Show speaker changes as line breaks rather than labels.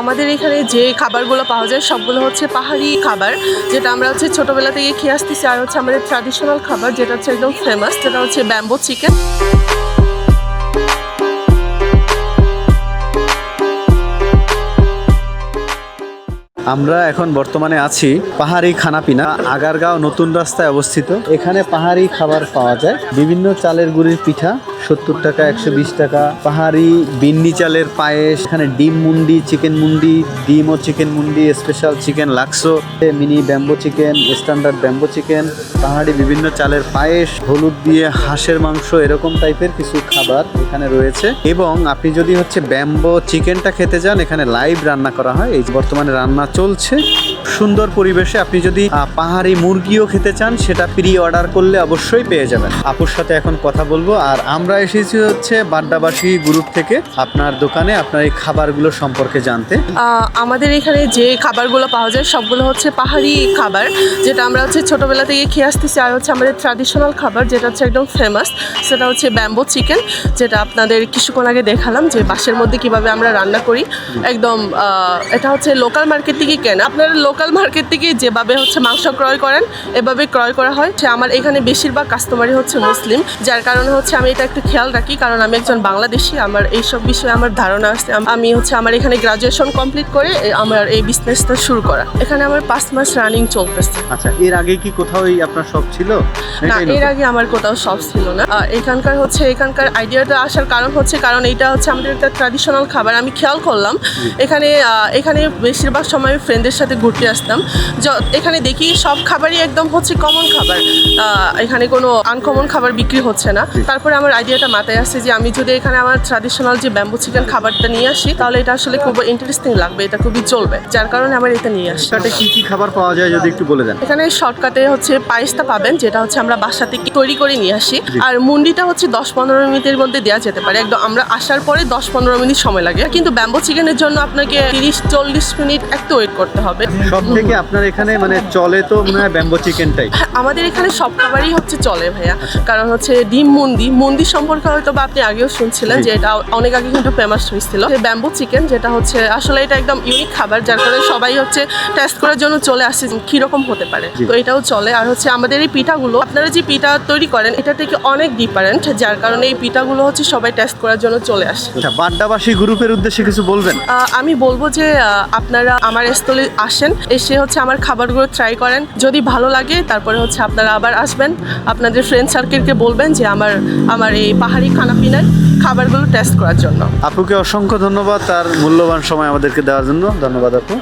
আমাদের এখানে যে খাবারগুলো পাওয়া যায় সবগুলো হচ্ছে পাহাড়ি খাবার, যেটা আমরা হচ্ছে ছোটোবেলা থেকে খেয়ে আসতেছি। আর হচ্ছে আমাদের ট্র্যাডিশনাল খাবার, যেটা হচ্ছে একদম ফেমাস যেটা হচ্ছে ব্যাম্বো চিকেন
আমরা এখন বর্তমানে আছি পাহাড়ি খানাপিনা, আগারগাঁও নতুন রাস্তায় অবস্থিত। এখানে পাহাড়ি খাবার পাওয়া যায়। বিভিন্ন চালের গুড়ির পিঠা সত্তর টাকা, একশো বিশ টাকা। পাহাড়ি বিন্নি চালের পায়েস, এখানে ডিম মুন্ডি, চিকেন মুন্ডি ডিম ও চিকেন মুন্ডি special chicken লাক্সো mini bamboo chicken standard bamboo chicken. পাহাড়ি বিভিন্ন চালের পায়েস, হলুদ দিয়ে হাঁসের মাংস, এরকম টাইপের কিছু খাবার এখানে রয়েছে। এবং আপনি যদি হচ্ছে ব্যাম্বো চিকেনটা খেতে যান এখানে লাইভ রান্না করা হয়। এই বর্তমানে রান্না চলছে। সুন্দর পরিবেশে আপনি যদি পাহাড়ি মুরগিও খেতে চান, সেটা প্রি অর্ডার করলে অবশ্যই পেয়ে যাবেন। আপুর সাথে এখন কথা বলব। আর আমরা এসেছি হচ্ছে বাড্ডাবাসী গ্রুপ থেকে আপনার দোকানে আপনার এই খাবারগুলো সম্পর্কে জানতে।
আমাদের এখানে যে খাবারগুলো পাওয়া যায়, সবগুলো হচ্ছে পাহাড়ি খাবার, যেটা আমরা হচ্ছে ছোটোবেলা থেকে খেয়ে আসতেছি। আর হচ্ছে আমাদের ট্র্যাডিশনাল খাবার, যেটা হচ্ছে একদম ফেমাস সেটা হচ্ছে ব্যাম্বো চিকেন যেটা আপনাদের কিছুক্ষণ আগে দেখালাম যে বাসের মধ্যে কীভাবে আমরা রান্না করি। একদম এটা হচ্ছে লোকাল মার্কেট থেকে কেনা। আপনারা লোকাল মার্কেট থেকে যেভাবে হচ্ছে মাংস ক্রয় করেন এভাবে ক্রয় করা হয়। সে আমার এখানে বেশিরভাগ কাস্টমারই হচ্ছে মুসলিম যার কারণে হচ্ছে আমি এটা একটু খেয়াল রাখি কারণ আমি একজন বাংলাদেশি আমার এইসব বিষয়ে আমার ধারণা আছে। আমি হচ্ছে আমার এখানে গ্রাজুয়েশন কমপ্লিট করে আমার এই বিজনেসটা শুরু করা। এখানে আমার পাঁচ মাস রানিং চলতেছে।
আচ্ছা এর আগে কি কোথাও এই আপনার শখ ছিল?
না এর আগে আমার কোথাও শখ ছিল না। এখানকার হচ্ছে এখানকার আইডিয়াটা আসার কারণ হচ্ছে কারণ এটা হচ্ছে আমাদের একটা ট্র্যাডিশনাল খাবার। আমি খেয়াল করলাম এখানে এখানে বেশিরভাগ সময় ফ্রেন্ডের সাথে ঘুরতে আসতাম। য- এখানে দেখি সব খাবারই একদম হচ্ছে কমন খাবার। এখানে কোনো আনকমন খাবার বিক্রি হচ্ছে না। তারপরে আমার আইডিয়াটা মাথায় আসছে যে আমি যদি এখানে আমার ট্র্যাডিশনাল যে ব্যাম্বু চিকেন খাবারটা নিয়ে আসি তাহলে এটা আসলে খুব ইন্টারেস্টিং লাগবে এটা খুবই চলবে। যার কারণে আমার এটা নিয়ে আসি।
কি কি খাবার পাওয়া যায় যদি একটু বলে দেন?
এখানে শর্টকাটে হচ্ছে পায়েসটা পাবেন যেটা হচ্ছে আমরা বাসা থেকে তৈরি করে নিয়ে আসি। আর মুন্ডিটা হচ্ছে দশ পনেরো মিনিটের মধ্যে দেওয়া যেতে পারে। একদম আমরা আসার পরে দশ পনেরো মিনিট সময় লাগে। কিন্তু ব্যাম্বো চিকেনের জন্য আপনাকে তিরিশ চল্লিশ মিনিট একটু ওয়েট করতে হবে।
সব থেকে আপনার এখানে মানে চলে তো মনে হয় ব্যাম্বো চিকেনটাই?
আমাদের এখানে সব খাবারই হচ্ছে চলে ভাইয়া। কারণ হচ্ছে ডিম মুন্দি মুন্দি সম্পর্কে হয়তো বা আপনি আগেও শুনছিলেন যে এটা অনেক আগে কিন্তু ফেমাস হয়েছিল। ব্যাম্বু চিকেন যেটা হচ্ছে আসলে এটা একদম ইউনিক খাবার যার কারণে সবাই হচ্ছে টেস্ট করার জন্য চলে আসছে কীরকম হতে পারে। তো এটাও চলে। আর হচ্ছে আমাদের এই পিঠাগুলো আপনারা যে পিঠা তৈরি করেন এটা থেকে অনেক ডিফারেন্ট যার কারণে এই পিঠাগুলো হচ্ছে সবাই টেস্ট করার জন্য চলে আসে।
আচ্ছা বাড্ডাবাসী গ্রুপের উদ্দেশ্যে কিছু বলবেন?
আমি বলব যে আপনারা আমার স্থলে আসেন। এসে হচ্ছে আমার খাবারগুলো ট্রাই করেন। যদি ভালো লাগে তারপরে হচ্ছে আপনারা আবার আসবেন। আপনাদের ফ্রেন্ড সার্কেলকে বলবেন যে আমার আমার এই পাহাড়ি খানাপিনার খাবারগুলো টেস্ট করার জন্য।
আপুকে অসংখ্য ধন্যবাদ তার মূল্যবান সময় আমাদেরকে দেওয়ার জন্য। ধন্যবাদ আপু।